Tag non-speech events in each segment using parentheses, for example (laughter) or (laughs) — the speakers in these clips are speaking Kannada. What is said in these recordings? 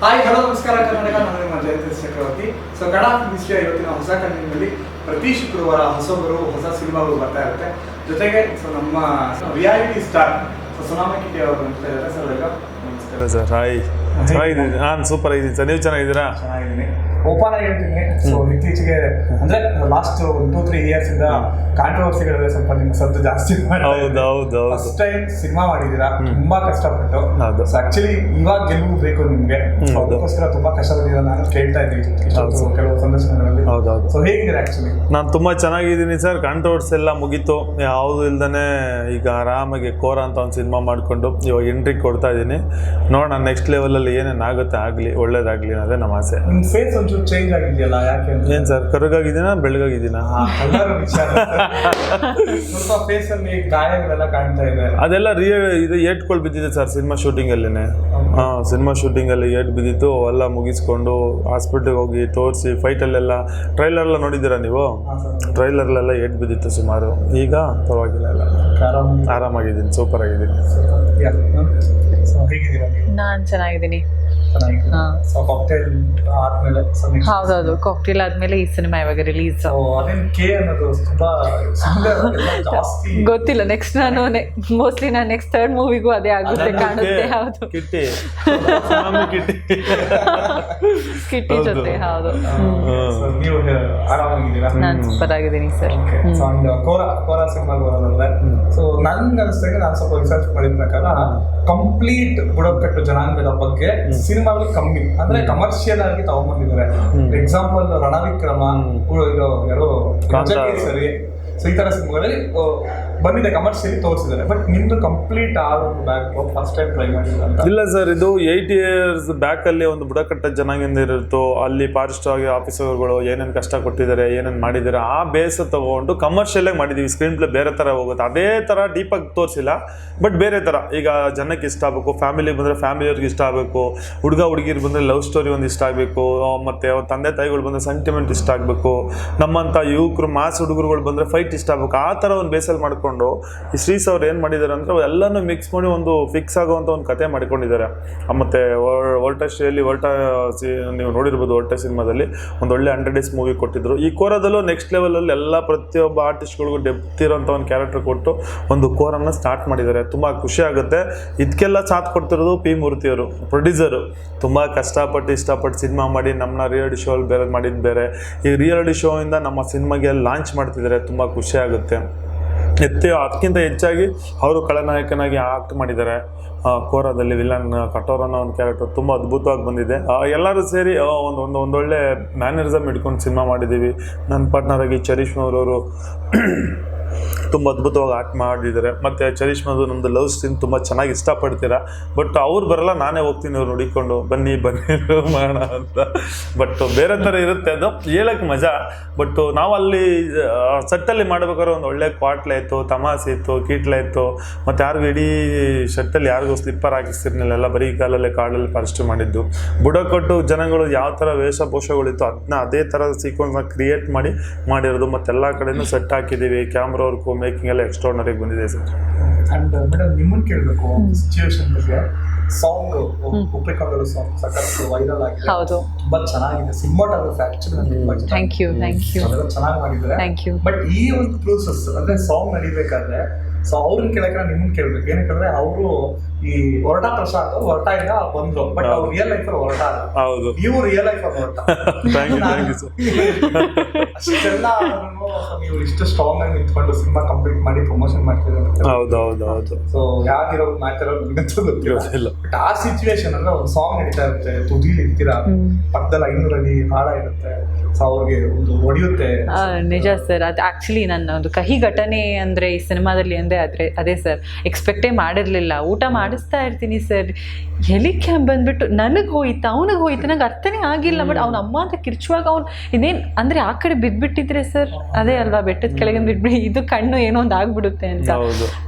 ಹಾಯ್ ಹಲೋ ನಮಸ್ಕಾರ ಕರ್ನಾಟಕ ನಾನು ನಿಮ್ಮ ಜಯಂತ ಚಕ್ರವರ್ತಿ. ಸೊ ಕನ್ನಡ ಮಿಸ್ಟ್ರಿಯ ಇವತ್ತಿನ ಹೊಸ ಕಣ್ಣಿನಲ್ಲಿ ಪ್ರತಿ ಶುಕ್ರವಾರ ಹೊಸಬರು ಹೊಸ ಸಿನಿಮಾಗಳು ಬರ್ತಾ ಇರುತ್ತೆ. ಜೊತೆಗೆ ಸೊ ನಮ್ಮ ರಿಯಾಲಿಟಿ ಸ್ಟಾರ್ ಸೊ ಸುನಾಮಿ ಕಿಟಿ ಅವರು ಅಂತ ಇದ್ದಾರೆ. ಸರ್ ವೆಲ್ಕಮ್ ನಮಸ್ಕಾರ. ಸರ್ ಹಾಯ್ ಚೆನ್ನಾಗಿದ್ದೀನಿ. ನಾನು ಸೂಪರ್ ಆಗಿದ್ದೀನಿ. ಸರ್ ನೀವು ಚೆನ್ನಾಗಿದ್ದೀರಾ? ಚೆನ್ನಾಗಿದ್ದೀನಿ. ಓಪನ್ ಆಗಿ ಹೇಳ್ತೀನಿ ಸೊ ಇತ್ತೀಚೆಗೆ ಅಂದ್ರೆ last one two three years ಇಂದ ಕಾಂಟ್ರವರ್ಸಿಗಳಲ್ಲಿ ಸ್ವಲ್ಪ ನಿಮ್ಗೆ ಸದ್ದು ಜಾಸ್ತಿ (laughs) ಹೌದು ಹೌದು ಹೌದು. ಫಸ್ಟ್ ಟೈಮ್ ಸಿನಿಮಾ ಮಾಡಿದ್ದೀರಾ? ತುಂಬಾ ಕಷ್ಟಪಟ್ಟು. ಸೊ ಆಕ್ಚುಲಿ ಇವಾಗ ಗೆಲುವು ಬೇಕು ನಿಮ್ಗೆ. ಅದಕ್ಕೋಸ್ಕರ ತುಂಬಾ ಕಷ್ಟಪಟ್ಟಿರೋ ನಾನು ಕೇಳ್ತಾ ಇದ್ದೀನಿ. ಕೆಲವು ಸಂದರ್ಶನಗಳಲ್ಲಿ. ಸೊ ಹೇಗಿದ್ದೀರಾ ಆಕ್ಚುಲಿ ನಾನು ತುಂಬಾ ಚೆನ್ನಾಗಿದ್ದೀನಿ ಸರ್. ಕಾಂಟ್ರವರ್ಸ್ ಎಲ್ಲ ಮುಗೀತು. ಯಾವುದು ಇಲ್ದೇ ಈಗ ಆರಾಮಾಗಿ ಕೋರ ಅಂತ ಒಂದು ಸಿನಿಮಾ ಮಾಡಿಕೊಂಡು ಇವಾಗ ಎಂಟ್ರಿ ಕೊಡ್ತಾ ಇದ್ದೀನಿ. ನೋಡೋಣ ನೆಕ್ಸ್ಟ್ ಲೆವೆಲಲ್ಲಿ ಏನೇನು ಆಗುತ್ತೆ ಆಗಲಿ ಒಳ್ಳೇದಾಗಲಿ ಅನ್ನೋದೇ ನಮ್ಮ ಆಸೆ. ಫೇಸ್ ಒಂಚೂರು ಚೇಂಜ್ ಆಗಿದೆಯಲ್ಲ ಯಾಕೆ ಏನು ಸರ್ ಕರುಗಾಗಿದ್ದೀನಾ ಬೆಳಗಾಗಿದ್ದೀನಾ ಆ ಕಲರ್ ವಿಚಾರ. ಸ್ವಲ್ಪ ಫೇಸ್ ಅಲ್ಲಿ ಗಾಯಗಳೆಲ್ಲ ಕಾಣ್ತಾ ಇದೆ. ಅದೆಲ್ಲ ರಿಯಲ್ ಇದು ಏಟ್ಗಳು ಬಿದ್ದಿದೆ ಸರ್ ಸಿನಿಮಾ ಶೂಟಿಂಗಲ್ಲೇ ಹಾಂ ಸಿನಿಮಾ ಶೂಟಿಂಗಲ್ಲಿ ಏಟ್ ಬಿದ್ದಿತ್ತು ಎಲ್ಲ ಮುಗಿಸ್ಕೊಂಡು ಹಾಸ್ಪಿಟ್ಲಿಗೆ ಹೋಗಿ ತೋರಿಸಿ ಫೈಟಲ್ಲೆಲ್ಲ ಟ್ರೈಲರ್ಲ್ಲ ನೋಡಿದ್ದೀರಾ ನೀವು? ಹಾ ಸರ್ ಟ್ರೈಲರ್ಲೆಲ್ಲ ಏಟ್ ಬಿದ್ದಿತ್ತು ಸುಮಾರು. ಈಗ ಪರವಾಗಿಲ್ಲ ಎಲ್ಲ. ಆರಾಮ್ ಆರಾಮಾಗಿದ್ದೀನಿ ಸೂಪರ್. ಆಗಿದ್ದೀನಿ ನಾನ್ ಚೆನ್ನಾಗಿದ್ದೀನಿ. ಚೆನ್ನಾಗಿದ್ದೀರಾ ಹಾ. ಸೊ ಕಾಕ್ಟೇಲ್ ಆದ್ಮೇಲೆ ಹೌದೌದು. ಕಾಕ್ಟೇಲ್ ಆದ್ಮೇಲೆ ಈ ಸಿನಿಮಾ ಇವಾಗ ರಿಲೀಸ್ ಕೆ ಅನ್ನೋದು ತುಂಬಾ ಸುಮ್ನೆ ಎಲ್ಲ (laughs) ಜಾಸ್ತಿ ಗೊತ್ತಿಲ್ಲ. ನೆಕ್ಸ್ಟ್ ನಾನು ಮೋಸ್ಟ್ಲಿ ನಾನು ನೆಕ್ಸ್ಟ್ ಥರ್ಡ್ ಮೂವಿಗೂ ಅದೇ ಆಗುತ್ತೆ ಕಾಣುತ್ತೆ. ಹೌದು. (laughs) ಕಿಟ್ಟಿ. ಕಿಟ್ಟಿ. ಜೊತೆ ಹೌದು. ಸೊ ನೀವು ಆರಾಮಾಗಿದ್ದೀರಾ? ನಾನು ಸೂಪರ್ ಆಗಿದ್ದೀನಿ ಸರ್. ಕೋರ ಕೋರ ಸಿನಿಮಾಗೆ ಬರೋದಂದ್ರೆ ಸೊ ನನ್ಗೆ ಅನಿಸ್ತಂಗೆ ನಾನು ಸ್ವಲ್ಪ ರಿಸರ್ಚ್ ಮಾಡಿದ ಪ್ರಕಾರ ಕಂಪ್ಲೀಟ್ ಬುಡಕಟ್ಟು ಜನಾಂಗದ ಬಗ್ಗೆ ಸಿನಿಮಾಗಳು ಕಮ್ಮಿ. ಅಂದ್ರೆ ಕಮರ್ಷಿಯಲ್ ಆಗಿ ತಗೊಂಡ್ಬಂದಿದ್ದಾರೆ. ಎಕ್ಸಾಂಪಲ್ ರಣವಿಕ್ರಮ ಯಾರೋ ಸರಿ ಸೊ ಈ ತರ ಸಿನಿಮಾಗಳಲ್ಲಿ ಬಂದಿದೆ ಕಮರ್ಷಿಯಲಿ ತೋರಿಸಿದ್ದಾರೆ. ಬಟ್ ನಿಮ್ದು ಕಂಪ್ಲೀಟ್ ಆದ ಬ್ಯಾಕ್ ಫಸ್ಟ್ ಟೈಮ್ ಟ್ರೈ ಮಾಡಿದ ಇಲ್ಲ ಸರ್, ಇದು ಏಯ್ಟ್ ಇಯರ್ಸ್ ಬ್ಯಾಕಲ್ಲಿ ಒಂದು ಬುಡಕಟ್ಟ ಜನಾಂಗದಿಂದ ಇರುತ್ತೋ ಅಲ್ಲಿ ಫಾರೆಸ್ಟ್ ಆಗಿ ಆಫೀಸರ್ಗಳು ಏನೇನು ಕಷ್ಟ ಕೊಟ್ಟಿದ್ದಾರೆ, ಏನೇನು ಮಾಡಿದ್ದಾರೆ, ಆ ಬೇಸ್ ತಗೊಂಡು ಕಮರ್ಷಿಯಲಾಗಿ ಮಾಡಿದ್ದೀವಿ ಸ್ಕ್ರೀನ್ ಪ್ಲೇ ಬೇರೆ ಥರ ಹೋಗುತ್ತೆ. ಅದೇ ಥರ ಡೀಪಾಗಿ ತೋರಿಸಿಲ್ಲ ಬಟ್ ಬೇರೆ ಥರ ಈಗ ಜನಕ್ಕೆ ಇಷ್ಟ ಆಗಬೇಕು ಫ್ಯಾಮಿಲಿಗೆ ಬಂದರೆ ಫ್ಯಾಮಿಲಿಯವ್ರಿಗೆ ಇಷ್ಟ ಆಗಬೇಕು, ಹುಡುಗ ಹುಡುಗಿರು ಬಂದರೆ ಲವ್ ಸ್ಟೋರಿ ಒಂದು ಇಷ್ಟ ಆಗಬೇಕು ಮತ್ತು ತಂದೆ ತಾಯಿಗಳು ಬಂದರೆ ಸೆಂಟಿಮೆಂಟ್ ಇಷ್ಟ ಆಗಬೇಕು ನಮ್ಮಂಥ ಯುವಕರು ಮಾಸ್ ಹುಡುಗರುಗಳು ಬಂದರೆ ಫೈಟ್ ಇಷ್ಟ ಆಗಬೇಕು, ಆ ಥರ ಒಂದು ಬೇಸಲ್ಲಿ ಮಾಡಿಕೊಂಡು ಈ ಶ್ರೀಸ್ ಅವ್ರು ಏನು ಮಾಡಿದ್ದಾರೆ ಅಂದರೆ ಎಲ್ಲನೂ ಮಿಕ್ಸ್ ಮಾಡಿ ಒಂದು ಫಿಕ್ಸ್ ಆಗುವಂಥ ಒಂದು ಕತೆ ಮಾಡಿಕೊಂಡಿದ್ದಾರೆ. ಮತ್ತು ವೋಲ್ಟಾ ಸಿ, ನೀವು ನೋಡಿರ್ಬೋದು ವೋಲ್ಟಾ ಸಿನಿಮಾದಲ್ಲಿ ಒಂದು ಒಳ್ಳೆ ಹಂಡ್ರೆಡ್ ಡೇಸ್ ಮೂವಿ ಕೊಟ್ಟಿದ್ರು. ಈ ಕೋರದಲ್ಲೂ ನೆಕ್ಸ್ಟ್ ಲೆವೆಲಲ್ಲಿ ಎಲ್ಲ ಪ್ರತಿಯೊಬ್ಬ ಆರ್ಟಿಸ್ಟ್ಗಳಿಗೂ ಡೆಪ್ತ್ ಇರೋಂಥ ಒಂದು ಕ್ಯಾರೆಕ್ಟರ್ ಕೊಟ್ಟು ಒಂದು ಕೋರನ್ನು ಸ್ಟಾರ್ಟ್ ಮಾಡಿದ್ದಾರೆ. ತುಂಬ ಖುಷಿ ಆಗುತ್ತೆ. ಇದಕ್ಕೆಲ್ಲ ಸಾಥ್ ಕೊಡ್ತಿರೋದು ಪಿ ಮೂರ್ತಿಯವರು ಪ್ರೊಡ್ಯೂಸರು ತುಂಬ ಕಷ್ಟಪಟ್ಟು ಇಷ್ಟಪಟ್ಟು ಸಿನಿಮಾ ಮಾಡಿ ನಮ್ಮನ್ನ ರಿಯಾಲಿಟಿ ಶೋ ಅಲ್ಲಿ ಬೇರೆ ಮಾಡಿದ್ದು ಬೇರೆ. ಈ ರಿಯಾಲಿಟಿ ಶೋಯಿಂದ ನಮ್ಮ ಸಿನಿಮಾಗೆ ಲಾಂಚ್ ಮಾಡ್ತಿದ್ದಾರೆ. ತುಂಬ ಖುಷಿ ಆಗುತ್ತೆ. ಎತ್ತಿ ಅದಕ್ಕಿಂತ ಹೆಚ್ಚಾಗಿ ಅವರು ಖಳನಾಯಕನಾಗಿ ಆಕ್ಟ್ ಮಾಡಿದ್ದಾರೆ. ಕೋರಾದಲ್ಲಿ ವಿಲನ್ ಕಟೋರ್ ಅನ್ನೋ ಒಂದು ಕ್ಯಾರೆಕ್ಟರ್ ತುಂಬ ಅದ್ಭುತವಾಗಿ ಬಂದಿದೆ. ಎಲ್ಲರೂ ಸೇರಿ ಒಂದು ಒಂದು ಒಂದೊಳ್ಳೆ ಮ್ಯಾನರಿಸಮ್ ಇಟ್ಕೊಂಡು ಸಿನಿಮಾ ಮಾಡಿದ್ದೀವಿ. ನನ್ನ ಪಾರ್ಟ್ನರ್ ಆಗಿ ಚರೀಶ್ಮವ್ರವರು ತುಂಬ ಅದ್ಭುತವಾಗಿ ಆಕ್ಟ್ ಮಾಡಿದ್ದಾರೆ. ಮತ್ತು ಚರೀಶ್ಮದು ನಮ್ಮದು ಲವ್ ಸೀನ್ ತುಂಬ ಚೆನ್ನಾಗಿ ಇಷ್ಟಪಡ್ತೀರಾ? ಬಟ್ ಅವ್ರು ಬರಲ್ಲ, ನಾನೇ ಹೋಗ್ತೀನಿ ಅವ್ರು ನೋಡಿಕೊಂಡು ಬನ್ನಿ ಬನ್ನಿ ಮಾಡೋಣ ಅಂತ. ಬಟ್ ಬೇರೆ ಥರ ಇರುತ್ತೆ ಅದು. ಹೇಳಕ್ಕೆ ಮಜಾ. ಬಟ್ ನಾವು ಅಲ್ಲಿ ಸೆಟ್ಟಲ್ಲಿ ಮಾಡ್ಬೇಕಾದ್ರೆ ಒಂದು ಒಳ್ಳೆ ಕ್ವಾಟ್ಲೆ ಇತ್ತು ತಮಾಸೆ ಇತ್ತು, ಕೀಟ್ಲೆ ಇತ್ತು. ಮತ್ತು ಯಾರಿಗೂ ಇಡೀ ಶರ್ಟಲ್ಲಿ ಯಾರಿಗೂ ಸ್ಲಿಪ್ಪರ್ ಹಾಕಿಸ್ತಿರ್ನಿಲ್ಲ ಎಲ್ಲ ಬರೀ ಕಾಲಲ್ಲೇ ಕಾಡಲ್ಲಿ ಫಸ್ಟ್ ಮಾಡಿದ್ದು. ಬುಡಕಟ್ಟು ಜನಗಳು ಯಾವ ಥರ ವೇಷಭೂಷಗಳಿತ್ತು ಅದನ್ನ ಅದೇ ಥರ ಸೀಕ್ವೆನ್ಸ್ನ ಕ್ರಿಯೇಟ್ ಮಾಡಿ, ಮಾಡಿರೋದು ಮತ್ತೆಲ್ಲ ಕಡೆಯೂ ಸೆಟ್ ಹಾಕಿದ್ದೀವಿ. ಕ್ಯಾಮ್ರಾ ವರ್ಕು ಮೇಕಿಂಗ್ ಎಲ್ಲ ಎಕ್ಸ್ಟ್ರಾರ್ನರಿಗೆ ಬಂದಿದೆ ಸರ್ ಅಂಡ್ ಮೇಡಮ್ ನಿಮ್ಮನ್ನು ಕೇಳಬೇಕು ಸಿಚುವೇಶನ್ ಬಗ್ಗೆ. ಸಾಂಗ್ ಉಪ್ಪಿಕೊಂಡರು ಸಾಂಗ್ ಸಕತ್ ವೈರಲ್ ಆಗಿದೆ. ಹೌದು. ತುಂಬಾ ಚೆನ್ನಾಗಿದೆ. Cinematography actually. Thank you thank you ಅದೆಲ್ಲ ಚೆನ್ನಾಗಿ ಮಾಡಿದ್ದಾರೆ. ಥ್ಯಾಂಕ್ ಯು ಬಟ್ ಈ ಒಂದು ಪ್ರೋಸೆಸ್ ಅಂದ್ರೆ ಸಾಂಗ್ ನಡಿಬೇಕಾದ್ರೆ ಸೊ ಅವ್ರನ್ನ ಕೇಳಕ್ಕೆ ನಾನು ಕೇಳಬೇಕು. ಏನಕ್ಕೆ ಏನಕ್ಕಂದ್ರೆ ಅವರು ಈ ಹೊರಟ ಪ್ರಸಾದ್ ಹೊರಟ ಇಂದ ಬಂದ್ರು. ಬಟ್ ಅವ್ರು ರಿಯಲ್ ಲೈಫ್ ಅಲ್ಲಿ ಹೊರಟ ಹೌದು. ನೀವು ರಿಯಲ್ ಲೈಫ್ ಅಲ್ಲಿ ಹೊರಟ. Thank you thank you sir ಅಷ್ಟೆಲ್ಲ ನೀವು ಇಷ್ಟು ಸ್ಟ್ರಾಂಗ್ ಆಗಿ ನಿಂತ್ಕೊಂಡು ಸಿನಿಮಾ ಕಂಪ್ಲೀಟ್ ಮಾಡಿ ಪ್ರಮೋಷನ್ ಮಾಡ್ತಿದ್ದಾರೆ ಹೌದು ಹೌದು ಹೌದು. ಸೊ ಯಾರಿರೋ ಮ್ಯಾಚ್ ಇರೋದು ಗೊತ್ತಿಲ್ಲ. ಇಲ್ಲ ಬಟ್ ಆ ಸಿಚುವೇಶನ್ ಅಂದ್ರೆ ಒಂದು ಸಾಂಗ್ ನಡೀತಾ ಇರುತ್ತೆ. ತುದಿಲಿ ಇರ್ತೀರಾ? ಪಕ್ಕದಲ್ಲಿ ಐನೂರಲ್ಲಿ ಹಾಡ ಇರುತ್ತೆ. ಅವ್ರಿಗೆ ಒಂದು ಹೊಡೆಯುತ್ತೆ ನಿಜ ಸರ್. ಅದು ಆ್ಯಕ್ಚುಲಿ ನನ್ನ ಒಂದು ಕಹಿ ಘಟನೆ ಅಂದರೆ ಈ ಸಿನಿಮಾದಲ್ಲಿ ಅಂದರೆ ಆದರೆ ಅದೇ ಸರ್. ಎಕ್ಸ್ಪೆಕ್ಟೇ ಮಾಡಿರಲಿಲ್ಲ. ಊಟ ಮಾಡಿಸ್ತಾ ಇರ್ತೀನಿ ಸರ್. ಎಲ್ಲಿ ಕ್ಯಾಂಪ್ ಬಂದ್ಬಿಟ್ಟು ನನಗೆ ಹೋಯ್ತು ಅವನಿಗೆ ಹೋಯ್ತು ನಂಗೆ ಅರ್ಥನೇ ಆಗಿಲ್ಲ. ಬಟ್ ಅವ್ನ ಅಮ್ಮ ಅಂತ ಕಿರ್ಚುವಾಗ ಅವ್ನು ಇದೇನು ಅಂದರೆ ಆ ಕಡೆ ಬಿದ್ದುಬಿಟ್ಟಿದ್ರೆ ಸರ್ ಅದೇ ಅಲ್ವಾ? ಬೆಟ್ಟದ ಕೆಳಗೆ ಬಿಟ್ಬಿಡಿ ಇದು ಕಣ್ಣು ಏನೋ ಒಂದು ಆಗ್ಬಿಡುತ್ತೆ ಅಂತ.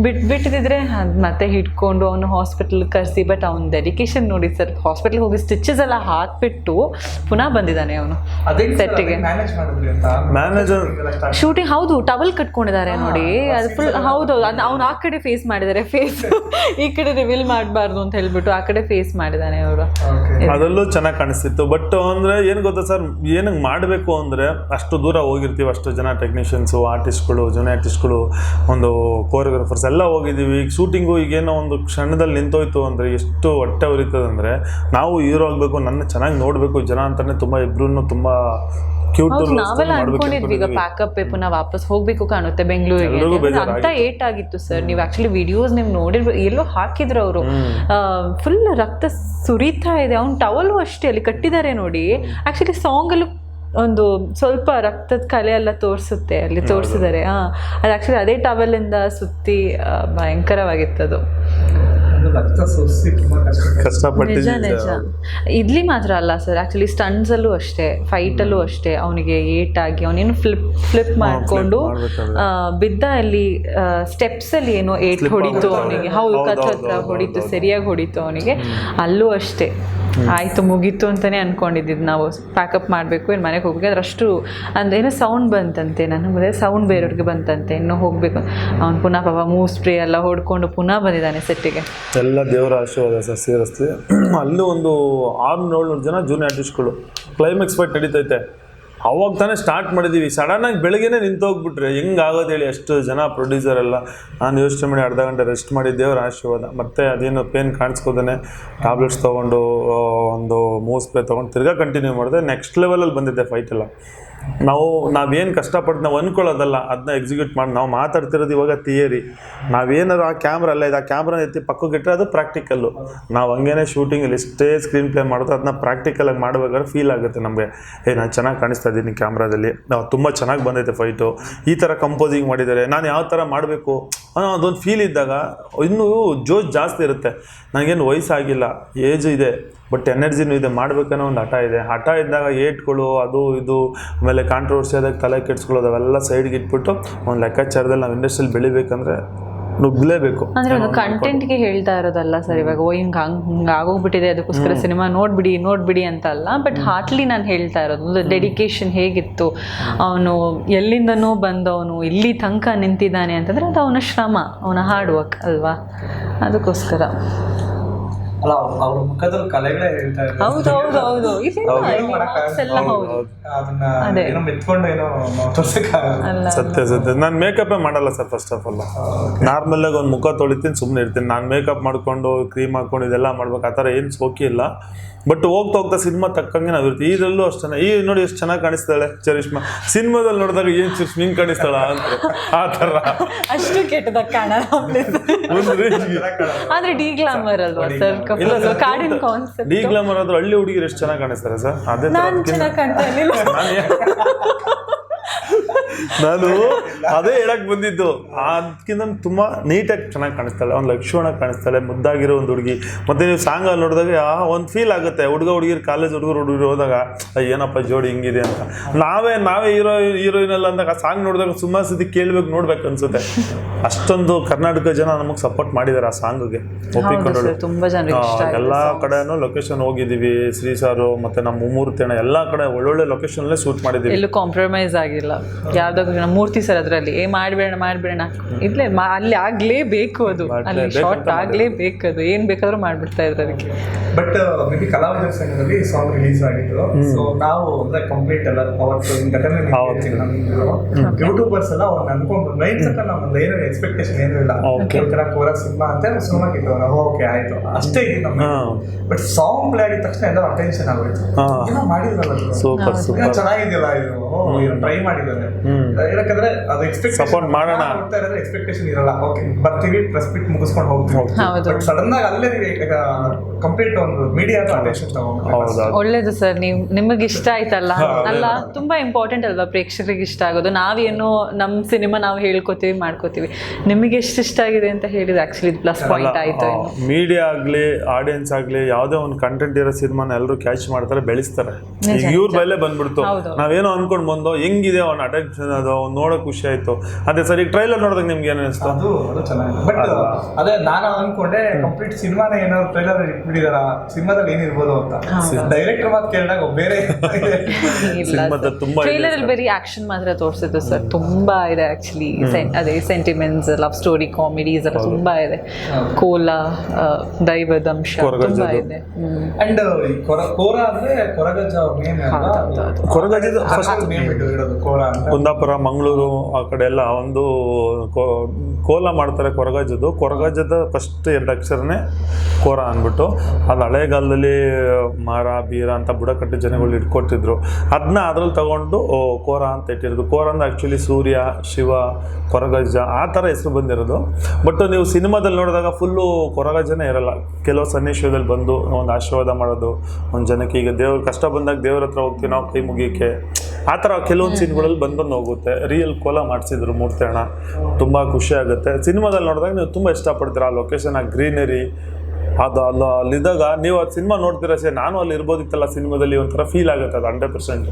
ಬಿಟ್ಬಿಟ್ಟಿದ್ರೆ ಅದು ಮತ್ತೆ ಹಿಡ್ಕೊಂಡು ಅವನು ಹಾಸ್ಪಿಟಲ್ ಕರೆಸಿ ಬಟ್ ಅವ್ನ ಡೆಡಿಕೇಶನ್ ನೋಡಿ ಸರ್ ಹಾಸ್ಪಿಟ್ಲ್ ಹೋಗಿ ಸ್ಟಿಚಸ್ ಎಲ್ಲ ಹಾಕ್ಬಿಟ್ಟು ಪುನಃ ಬಂದಿದ್ದಾನೆ ಅವನು. ಅದೇ Set ಸೆಟ್ಟಿಗೆ ಮ್ಯಾನೇಜ್ ಮಾಡಿದ್ರಿ ಅಂತ. Manager- ಶೂಟಿಂಗ್ ಹೌದು ಟವಲ್ ಕಟ್ಕೊಂಡಿದ್ದಾರೆ ನೋಡಿ. ಅದು ಫುಲ್ ಹೌದು ಅವ್ನು ಆ ಕಡೆ ಫೇಸ್ ಮಾಡಿದ್ದಾರೆ ಫೇಸ್ ಈ ಕಡೆ ರಿವೀಲ್ ಮಾಡಬಾರ್ದು ಅಂತ ಹೇಳ್ಬಿಟ್ಟು ಆ ಕಡೆ ಫೇಸ್ ಮಾಡಿದ್ದಾನೆ ಅವರು. ಓಕೆ ಅದರಲ್ಲೂ ಚೆನ್ನಾಗಿ ಕಾಣಿಸ್ತಿತ್ತು. ಬಟ್ ಅಂದ್ರೆ ಏನು ಗೊತ್ತಾ ಸರ್ ಏನಂಗೆ ಮಾಡಬೇಕು ಅಂದರೆ ಅಷ್ಟು ದೂರ ಹೋಗಿರ್ತೀವಿ ಅಷ್ಟು ಜನ ಟೆಕ್ನಿಷಿಯನ್ಸು ಆರ್ಟಿಸ್ಟ್ಗಳು ಜೂನಿಯರ್ ಆರ್ಟಿಸ್ಟ್ಗಳು ಒಂದು ಕೋರಿಯೋಗ್ರಾಫರ್ಸ್ ಎಲ್ಲ ಹೋಗಿದ್ದೀವಿ. ಈಗ ಶೂಟಿಂಗು ಈಗೇನೋ ಒಂದು ಕ್ಷಣದಲ್ಲಿ ನಿಂತೋಯ್ತು ಅಂದರೆ ಎಷ್ಟು ಹೊಟ್ಟೆ ಉರಿತದೆ ಅಂದರೆ ನಾವು ಹೀರೋ ಆಗಬೇಕು ನನ್ನ ಚೆನ್ನಾಗಿ ನೋಡಬೇಕು ಜನ ಅಂತಲೇ ತುಂಬ ಇಬ್ರು ತುಂಬ ಹೌದು ನಾವೆಲ್ಲ ಅನ್ಕೊಂಡಿದ್ವಿ ಈಗ ಪ್ಯಾಕಪ್ ಪುನಃ ವಾಪಸ್ ಹೋಗ್ಬೇಕು ಕಾಣುತ್ತೆ ಬೆಂಗಳೂರಿಗೆ. ಅಂತ. ಏಟ್ ಆಗಿತ್ತು ಸರ್ ನೀವು ಆಕ್ಚುಲಿ ವಿಡಿಯೋಸ್ ನೀವು ನೋಡಿರ್ಬೋದು ಎಲ್ಲೋ ಹಾಕಿದ್ರು ಅವರು. ಫುಲ್ ರಕ್ತ ಸುರಿತಾ ಇದೆ. ಅವ್ನ ಟವಲು ಅಷ್ಟೇ ಅಲ್ಲಿ ಕಟ್ಟಿದ್ದಾರೆ ನೋಡಿ. ಆಕ್ಚುಲಿ ಸಾಂಗಲ್ಲೂ ಒಂದು ಸ್ವಲ್ಪ ರಕ್ತದ ಕಲೆ ಎಲ್ಲ ತೋರಿಸುತ್ತೆ ಅಲ್ಲಿ ತೋರಿಸಿದ್ದಾರೆ ಹಾ. ಅದು ಆಕ್ಚುಲಿ ಅದೇ ಟವೆಲಿಂದ ಸುತ್ತಿ ಭಯಂಕರವಾಗಿತ್ತು ಅದು ರಕ್ತ ಸೋಸಿ ತುಂಬಾ ಕಷ್ಟ ನಿಜ ನಿಜ. ಇಡ್ಲಿ ಮಾತ್ರ ಅಲ್ಲ ಸರ್ ಆಕ್ಚುಲಿ ಸ್ಟಂಟ್ಸ್ ಅಲ್ಲೂ ಅಷ್ಟೇ ಫೈಟ್ ಅಲ್ಲೂ ಅಷ್ಟೇ ಅವನಿಗೆ ಏಟ್ ಆಗಿ ಅವನೇನು ಫ್ಲಿಪ್ ಫ್ಲಿಪ್ ಮಾಡಿಕೊಂಡು ಮಾಡ್ಬೇಕಾದ್ರೆ. ಬಿದ್ದ ಅಲ್ಲಿ ಸ್ಟೆಪ್ಸ್ ಅಲ್ಲಿ ಏನೋ ಏಟ್ ಹೊಡಿತು ಅವನಿಗೆ. ಹೌದು ಕಚ್ ಹತ್ರ ಹೊಡಿತು ಸರಿಯಾಗಿ ಹೊಡಿತು ಅವನಿಗೆ. ಅಲ್ಲೂ ಅಷ್ಟೇ. ಆಯ್ತು ಮುಗೀತು ಅಂತಾನೆ ಅನ್ಕೊಂಡಿದ್ದು ನಾವು. ಪ್ಯಾಕಪ್ ಮಾಡಬೇಕು ಇನ್ನು ಮನೆಗೆ ಹೋಗ್ಬೇಕು. ಅದ್ರ ಅಷ್ಟು ಅಂದೇನೋ ಸೌಂಡ್ ಬಂತಂತೆ ನನಗೆ. ಸೌಂಡ್ ಬೇರೆಯವ್ರಿಗೆ ಬಂತಂತೆ. ಇನ್ನೂ ಹೋಗಬೇಕು. ಅವ್ನು ಪುನಃ ಪಾಪ ಮೂ ಸ್ಪ್ರೇ ಎಲ್ಲ ಹೊಡ್ಕೊಂಡು ಪುನಃ ಬಂದಿದ್ದಾನೆ ಸೆಟ್ಟಿಗೆ ಎಲ್ಲ ದೇವರ ಆಶೀರ್ವಾದ ಸರ್ ಸೇರಿಸ್ತೀವಿ ಅಲ್ಲೂ ಒಂದು ಆರುನೂರು ಏಳ್ನೂರು ಜನ ಜೂನಿಯರ್ ಆರ್ಟಿಸ್ಟ್ಗಳು ಕ್ಲೈಮ್ಯಾಕ್ಸ್ ಫೈಟ್ ನಡೀತೈತೆ. ಅವಾಗ ತಾನೇ ಸ್ಟಾರ್ಟ್ ಮಾಡಿದ್ದೀವಿ ಸಡನ್ನಾಗಿ ಬೆಳಗ್ಗೆನೇ ನಿಂತೋಗ್ಬಿಟ್ರೆ ಹೆಂಗೆ ಆಗೋದು ಹೇಳಿ ಅಷ್ಟು ಜನ ಪ್ರೊಡ್ಯೂಸರ್ ಎಲ್ಲ. ನಾನು ಯೋಚನೆ ಮಾಡಿ ಅರ್ಧ ಗಂಟೆ ರೆಸ್ಟ್ ಮಾಡಿ ದೇವ್ರ ಆಶೀರ್ವಾದ. ಮತ್ತೆ ಅದೇನು ಪೇನ್ ಕಾಣಿಸ್ಕೋದೇ ಟ್ಯಾಬ್ಲೆಟ್ಸ್ ತೊಗೊಂಡು ಒಂದು ಮೂವ್ ಸ್ಪ್ರೇ ತೊಗೊಂಡು ತಿರ್ಗಾ ಕಂಟಿನ್ಯೂ ಮಾಡಿದೆ. ನೆಕ್ಸ್ಟ್ ಲೆವೆಲಲ್ಲಿ ಬಂದಿದ್ದೆ ಫೈಟ್ ಎಲ್ಲ. ನಾವು, ನಾವೇನು ಕಷ್ಟಪಟ್ಟು ನಾವು ಅಂದ್ಕೊಳ್ಳೋದಲ್ಲ ಅದನ್ನ ಎಕ್ಸಿಕ್ಯೂಟ್ ಮಾಡಿ, ನಾವು ಮಾತಾಡ್ತಿರೋದು ಇವಾಗ ಥಿಯರಿ ನಾವೇನಾದ್ರು ಆ ಕ್ಯಾಮ್ರಾ ಅಲ್ಲ, ಇದು ಆ ಕ್ಯಾಮ್ರಾ ಎತ್ತಿ ಇಟ್ಟರೆ ಅದು ಪ್ರಾಕ್ಟಿಕಲ್ಲು ನಾವು ಹಂಗೇನೆ ಶೂಟಿಂಗಲ್ಲಿ ಎಷ್ಟೇ ಸ್ಕ್ರೀನ್ ಪ್ಲೇ ಮಾಡೋದು ಅದನ್ನ ಪ್ರಾಕ್ಟಿಕಲಾಗಿ ಮಾಡಬೇಕಾದ್ರೆ ಫೀಲ್ ಆಗುತ್ತೆ ನಮಗೆ. ಏ, ನಾನು ಚೆನ್ನಾಗಿ ಕಾಣಿಸ್ತಾ ಇದ್ದೀನಿ ಕ್ಯಾಮ್ರಾದಲ್ಲಿ ನಾವು ತುಂಬ ಚೆನ್ನಾಗಿ ಬಂದೈತೆ ಫೈಟು ಈ ಥರ ಕಂಪೋಸಿಂಗ್ ಮಾಡಿದ್ದಾರೆ. ನಾನು ಯಾವ ಥರ ಮಾಡಬೇಕು? ಅನ್ನೋ ಅದೊಂದು ಫೀಲ್ ಇದ್ದಾಗ ಇನ್ನೂ ಜೋಶ್ ಜಾಸ್ತಿ ಇರುತ್ತೆ. ನನಗೇನು ವಯಸ್ಸಾಗಿಲ್ಲ. ಏಜ್ ಇದೆ. ಬಟ್ ಎನರ್ಜಿನೂ ಇದೆ ಮಾಡಬೇಕನ್ನೋ ಒಂದು ಹಠ ಇದೆ. ಹಠ ಇದ್ದಾಗ ಏಟ್ಗಳು ಅದು ಇದು ಆಮೇಲೆ ಕಾಂಟ್ರವರ್ಸಿ ಆದಾಗ ತಲೆ ಕೆಡ್ಸ್ಕೊಳ್ಳೋದು ಅವೆಲ್ಲ ಸೈಡ್ಗೆ ಇಟ್ಬಿಟ್ಟು ಒಂದು ಲೆಕ್ಕಾಚಾರದಲ್ಲಿ ನಾವು ಇಂಡಸ್ಟ್ರಿಯಲ್ಲಿ ಬೆಳಿಬೇಕಂದ್ರೆ ನುಗ್ಲೇಬೇಕು ಅಂದ್ರೆ ಒಂದು ಕಂಟೆಂಟ್ಗೆ ಹೇಳ್ತಾ ಇರೋದಲ್ಲ ಸರ್ ಇವಾಗ ಓ ಹಿಂಗೆ ಹಂಗ್ ಹಿಂಗೆ ಆಗೋಗ್ಬಿಟ್ಟಿದೆ ಅದಕ್ಕೋಸ್ಕರ ಸಿನಿಮಾ ನೋಡ್ಬಿಡಿ ನೋಡ್ಬಿಡಿ ಅಂತ ಅಲ್ಲ ಬಟ್ ಹಾರ್ಟ್ಲಿ ನಾನು ಹೇಳ್ತಾ ಇರೋದು. ಒಂದು ಡೆಡಿಕೇಶನ್ ಹೇಗಿತ್ತು? ಅವನು ಎಲ್ಲಿಂದನೋ ಬಂದವನು ಇಲ್ಲಿ ತನಕ ನಿಂತಿದ್ದಾನೆ ಅಂತಂದ್ರೆ ಅದು ಅವನ ಶ್ರಮ ಅವನ ಹಾರ್ಡ್ ವರ್ಕ್ ಅಲ್ವಾ? ಅದಕ್ಕೋಸ್ಕರ. ಅಲ್ಲ ಅವ್ರ ಮುಖದಲ್ಲಿ ಕಲೆಗಳೇ ಹೇಳ್ತಾ ಇದ್ದಾರೆ. ಹೌದು ಅದನ್ನ. ಏನೋ ಮೆತ್ಕೊಂಡು ಏನೋ ತೋರ್ಸಕ್ಕಾಗಲ್ಲ ಸತ್ಯ ಸತ್ಯ. ನಾನು ಮೇಕಪ್ಪೇ ಮಾಡಲ್ಲ ಸರ್ ಫಸ್ಟ್ ಆಫ್ ಆಲ್ ನಾರ್ಮಲಾಗಿ ಒಂದು ಮುಖ ತೊಳಿತೀನಿ ಸುಮ್ಮನೆ ಇರ್ತೀನಿ. ನಾನು ಮೇಕಪ್ ಮಾಡ್ಕೊಂಡು ಕ್ರೀಮ್ ಹಾಕೊಂಡು ಇದೆಲ್ಲ ಮಾಡ್ಬೇಕು. ಆ ಥರ ಏನು ಸೋಕಿಲ್ಲ ಬಟ್ ಹೋಗ್ತಾ ಹೋಗ್ತಾ ಸಿನಿಮಾ ತಕ್ಕಂಗೆ ನಾವು ಇರ್ತೀವಿ. ಇದರಲ್ಲೂ ಅಷ್ಟೇ ಈ ನೋಡಿ ಎಷ್ಟು ಚೆನ್ನಾಗಿ ಕಾಣಿಸ್ತಾಳೆ ಚರಿಷ್ಮಾ. ಸಿನಿಮಾದಲ್ಲಿ ನೋಡಿದಾಗ ಏನು ಚರಿಷ್ಮಾ ಹಿಂಗೆ ಕಾಣಿಸ್ತಾಳ ಅಂತ. ಆ ಥರ. ಅಷ್ಟು ಕೆಟ್ಟದಾಗ ಕಾಣಲ್ಲ. ಅಂದ್ರೆ ಡಿ ಗ್ಲಾಮರ್ ಅಲ್ವಾ ಸರ್ ಇಲ್ಲ ಸರ್ ಕಾಡಿನ ಕಾನ್ಸೆಪ್ಟ್ ಡಿ ಗ್ಲಾಮರ್ ಆದ್ರೂ ಹಳ್ಳಿ ಹುಡುಗಿರು ಎಷ್ಟು ಚೆನ್ನಾಗಿ ಕಾಣಿಸ್ತಾರೆ ಸರ್ ಅದೇ ನಾನು ಚೆನ್ನಾಗಿ ಕಾಣ್ತಾ ಇರ್ಲಿಲ್ಲ. ನಾನು ಅದೇ ಹೇಳಕ್ ಬಂದಿದ್ದು. ಅದಕ್ಕಿಂತ ತುಂಬಾ ನೀಟಾಗಿ ಚೆನ್ನಾಗಿ ಕಾಣಿಸ್ತಾಳೆ ಒಂದು ಲಕ್ಷಣ ಕಾಣಿಸ್ತಾಳೆ ಮುದ್ದಾಗಿರೋ ಒಂದು ಹುಡುಗಿ. ಮತ್ತೆ ನೀವು ಸಾಂಗ್ ಅಲ್ಲಿ ನೋಡಿದಾಗ ಒಂದು ಫೀಲ್ ಆಗುತ್ತೆ. ಹುಡುಗ ಹುಡುಗಿರು ಕಾಲೇಜ್ ಹುಡುಗರು ಹುಡುಗರು ಹೋದಾಗ "ಅಯ್ಯ, ಏನಪ್ಪ ಜೋಡಿ ಹಿಂಗಿದೆ ಅಂತ. ನಾವೇ ನಾವೇ ಹೀರೋ ಹೀರೋಯಿನ್ ಅಲ್ಲ ಅಂದಾಗ ಸಾಂಗ್ ನೋಡಿದಾಗ ಸುಮಾರು ಸತಿ ಕೇಳ್ಬೇಕು ನೋಡ್ಬೇಕು ಅನ್ಸುತ್ತೆ. ಅಷ್ಟೊಂದು ಕರ್ನಾಟಕ ಜನ ನಮಗೆ ಸಪೋರ್ಟ್ ಮಾಡಿದ್ದಾರೆ ಆ ಸಾಂಗ್ಗೆ. ಗೆ ಒಪ್ಪಿಕೊಂಡು ಎಲ್ಲ ಕಡೆನೂ ಲೊಕೇಶನ್ ಹೋಗಿದ್ದೀವಿ. ಶ್ರೀ ಸಾರು ಮತ್ತೆ ನಮ್ಮ ಅಣ್ಣ ಎಲ್ಲ ಕಡೆ ಒಳ್ಳೊಳ್ಳೆ ಲೊಕೇಶನ್ ಶೂಟ್ ಮಾಡಿದ್ದೀವಿ. ಕಾಂಪ್ರಮೈಸ್ ಆಗಿಲ್ಲ. ಯಾವ್ದಾದ್ರು ಕೃಷ್ಣ ಮೂರ್ತಿ ಸರ್ ಅದರಲ್ಲಿ ಏ ಮಾಡ್ಬೇಡ ಮಾಡ್ಬೇಡ ಇಲ್ಲೇ ಮಾ- ಅಲ್ಲಿ ಆಗ್ಲೇಬೇಕು ಅದು. ಅಲ್ಲಿ ಶಾರ್ಟ್ ಆಗ್ಲೇಬೇಕು ಅದು ಏನ್ ಬೇಕಾದ್ರೂ ಮಾಡ್ಬಿಡ್ತಾ ಇದ್ರು ಅದಕ್ಕೆ. ಬಟ್ ಮೇ ಬಿ ಕಲಾವಿದರ ಸಂಘದಲ್ಲಿ ಸಾಂಗ್ ರಿಲೀಸ್ ಆಗಿತ್ತು. ಸೊ ನಾವು ಅಂದ್ರೆ ಕಂಪ್ಲೀಟ್ ಎಲ್ಲ ಅವತ್ತು ಘಟನೆ ಯೂಟ್ಯೂಬರ್ಸ್ ಎಲ್ಲ ಅವ್ರನ್ನ ಅನ್ಕೊಂಡು ಮೈಂಡ್ ಸೆಟ್ ನಮ್ದು ಏನು ಎಕ್ಸ್ಪೆಕ್ಟೇಷನ್ ಏನೂ ಇಲ್ಲ. ಒಂಥರ ಕೋರ ಸಿನಿಮಾ ಅಂತ ಸಿನಿಮಾ ಕಿತ್ತವರ ಓಕೆ ಆಯ್ತು. ಅಷ್ಟೇ ಇದೆ ನಮ್ಗೆ. ಹಾ. ಬಟ್ ಸಾಂಗ್ ಪ್ಲೇ ಆಗಿದ ತಕ್ಷಣ ಎಲ್ಲ ಅಟೆನ್ಷನ್ ಆಗೋಯ್ತು. ಏನೋ ಮಾಡಿದ್ರಲ್ಲ. ಸೂಪರ್ ಸೂಪರ್ ಚೆನ್ನಾಗಿದೆಯಲ್ಲ ಇದು. ಟ್ರೈ ಮಾಡಿದ್ದಾರೆ. mm. ಯಾಕಂದ್ರೆ ಅದು ಎಕ್ಸ್ಪೆಕ್ಟ್ ಸಪೋರ್ಟ್ ಮಾಡೋಣ. ಎಕ್ಸ್ಪೆಕ್ಟೇಷನ್ ಇರಲ್ಲ. ಓಕೆ ಬರ್ತೀವಿ ಪ್ರೆಸ್ ಬಿಟ್ ಮುಗಿಸ್ಕೊಂಡು ಹೋಗ್ತೀವಿ. ಸಡನ್ ಆಗಿ ಅಲ್ಲೇ ಕಂಪ್ಲೀಟ್ ಒಂದು ಮೀಡಿಯಾ ಒಳ್ಳೇದು ಸರ್ ನೀವು ನಿಮಗೆ ಇಷ್ಟ ಆಯ್ತಲ್ಲ? ಅಲ್ಲ ತುಂಬಾ ಇಂಪಾರ್ಟೆಂಟ್ ಅಲ್ವಾ ಪ್ರೇಕ್ಷಕರಿಗೆ ಇಷ್ಟ ಆಗೋದು? ನಾವೇನು ನಮ್ಮ ಸಿನಿಮಾ ನಾವು ಹೇಳ್ಕೊತೀವಿ ಮಾಡ್ಕೋತೀವಿ. ನಿಮಗೆ ಎಷ್ಟು ಇಷ್ಟ ಆಗಿದೆ ಅಂತ ಹೇಳಿದ್ರೆ ಆಕ್ಚುಲಿ ಪ್ಲಸ್ ಪಾಯಿಂಟ್ ಆಯ್ತು ಮೀಡಿಯಾ ಆಗಲಿ ಆಡಿಯನ್ಸ್ ಆಗಲಿ ಯಾವುದೇ ಒಂದು ಕಂಟೆಂಟ್ ಇರೋ ಸಿನಿಮಾನ ಎಲ್ಲರೂ ಕ್ಯಾಚ್ ಮಾಡ್ತಾರೆ ಬೆಳೆಸ್ತಾರೆ. ಈಗ ಇವ್ರ ಬಯಲೇ ಬಂದ್ಬಿಡ್ತು. ನಾವೇನೋ ಅನ್ಕೊಂಡ್ ಬಂದೋ ಹೆಂಗಿದೆ ಅವ್ನ ಅಟೆನ್ಷನ್ ಅದು? ಅವ್ನ್ ನೋಡೋಕ್ ಖುಷಿ ಆಯ್ತು. ಅದೇ ಸರ್ ಈಗ ಟ್ರೈಲರ್ ನೋಡಿದಾಗ ನಿಮ್ಗೆ ಏನು ಅನಿಸ್ತು? ಅದು ಅದು ಚೆನ್ನಾಗಿದೆ. ಬಟ್ ಅದೇ. ನಾನು ಅನ್ಕೊಂಡೆ ಕಂಪ್ಲೀಟ್ ಸಿನಿಮಾನ ಏನಾದ್ರು ಟ್ರೈಲರ್ ಇಟ್ಬಿಟ್ಟಿದಾರ ಸಿನಿಮಾದಲ್ಲಿ ಏನಿರ್ಬೋದು ಅಂತ. ಡೈರೆಕ್ಟರ್ ಮಾತು ಕೇಳಿದಾಗ ಬೇರೆ ಸಿನಿಮಾದ ತುಂಬಾ ಇದೆ ಟ್ರೈಲರ್ ಅಲ್ಲಿ ಬರೀ ಆಕ್ಷನ್ ಮಾತ್ರ ತೋರಿಸಿದ್ದು ಸರ್. ತುಂಬಾ ಇದೆ ಆಕ್ಚುಲಿ ಅದೇ ಸೆಂಟಿಮೆಂಟ್ಸ್ ಲವ್ ಸ್ಟೋರಿ ಕಾಮಿಡೀಸ್ ಎಲ್ಲ ತುಂಬಾ ಇದೆ. ಕೋಲ ದೈವ ದೈವದ ಅಂಶ ತುಂಬಾ ಇದೆ. ಅಂಡ್ ಕೊರ ಕೋರ ಅಂದ್ರೆ ಕೊರಗಜ್ಜ ಅವ್ರ ನೇಮ್. ಕೊರಗಜ್ಜದ ಫಸ್ಟ್ ನೇಮ್ ಇಡೋದು ಕೋರ ಅಂತ. ಕುಂದಾಪುರ. ಮಂಗಳೂರು ಆ ಕಡೆ ಎಲ್ಲ ಒಂದು ಕೋಲ ಮಾಡ್ತಾರೆ ಕೊರಗಜದ್ದು ಕೊರಗಜದ ಫಸ್ಟ್ ಎರಡು ಅಕ್ಷರನೇ ಕೋರ ಅಂದ್ಬಿಟ್ಟು. ಅದು ಹಳೆಗಾಲದಲ್ಲಿ ಮಾರ, ಬೀರ ಅಂತ ಬುಡಕಟ್ಟು ಜನಗಳು ಇಟ್ಕೊಟ್ಟಿದ್ರು. ಅದನ್ನ ಅದ್ರಲ್ಲಿ ತಗೊಂಡು ಕೋರ ಅಂತ ಇಟ್ಟಿರೋದು. ಕೋರ ಅಂದ್ರೆ ಆ್ಯಕ್ಚುಲಿ ಸೂರ್ಯ, ಶಿವ ಕೊರಗಜ ಆ ಥರ ಹೆಸರು ಬಂದಿರೋದು. ಬಟ್ ನೀವು ಸಿನಿಮಾದಲ್ಲಿ ನೋಡಿದಾಗ ಫುಲ್ಲು ಕೊರಗಜನೇ ಇರಲ್ಲ. ಕೆಲವು ಸನ್ನಿವೇಶದಲ್ಲಿ ಬಂದು ಒಂದು ಆಶೀರ್ವಾದ ಮಾಡೋದು, ಒಂದು ಜನಕ್ಕೆ ಈಗ ದೇವ್ರ ಕಷ್ಟ ಬಂದಾಗ ದೇವ್ರ ಹತ್ರ ಹೋಗ್ತೀವಿ, ನಾವು ಕೈ ಮುಗಿಯೋಕ್ಕೆ ಆ ಥರ ಕೆಲವೊಂದು ಸೀನ್ಗಳಲ್ಲಿ ಬಂದು ಬಂದು ಹೋಗುತ್ತೆ. ರಿಯಲ್ ಕೋಲ ಮಾಡಿಸಿದ್ರು ಮೂರ್ತಿ ಅಣ್ಣ ತುಂಬ ಖುಷಿ ಆಗುತ್ತೆ. ಸಿನಿಮಾದಲ್ಲಿ ನೋಡಿದಾಗ ನೀವು ತುಂಬ ಇಷ್ಟಪಡ್ತೀರ. ಆ ಲೊಕೇಶನ್ ಆ ಗ್ರೀನರಿ ಅದು ಅಲ್ಲ ಅಲ್ಲಿದ್ದಾಗ ನೀವು ಅದು ಸಿನಿಮಾ ನೋಡ್ತೀರ ಸೇ ನಾನು ಅಲ್ಲಿ ಇರ್ಬೋದಿತ್ತಲ್ಲ ಸಿನಿಮಾದಲ್ಲಿ ಒಂಥರ ಫೀಲ್ ಆಗುತ್ತೆ. ಅದು ಹಂಡ್ರೆಡ್ ಪರ್ಸೆಂಟ್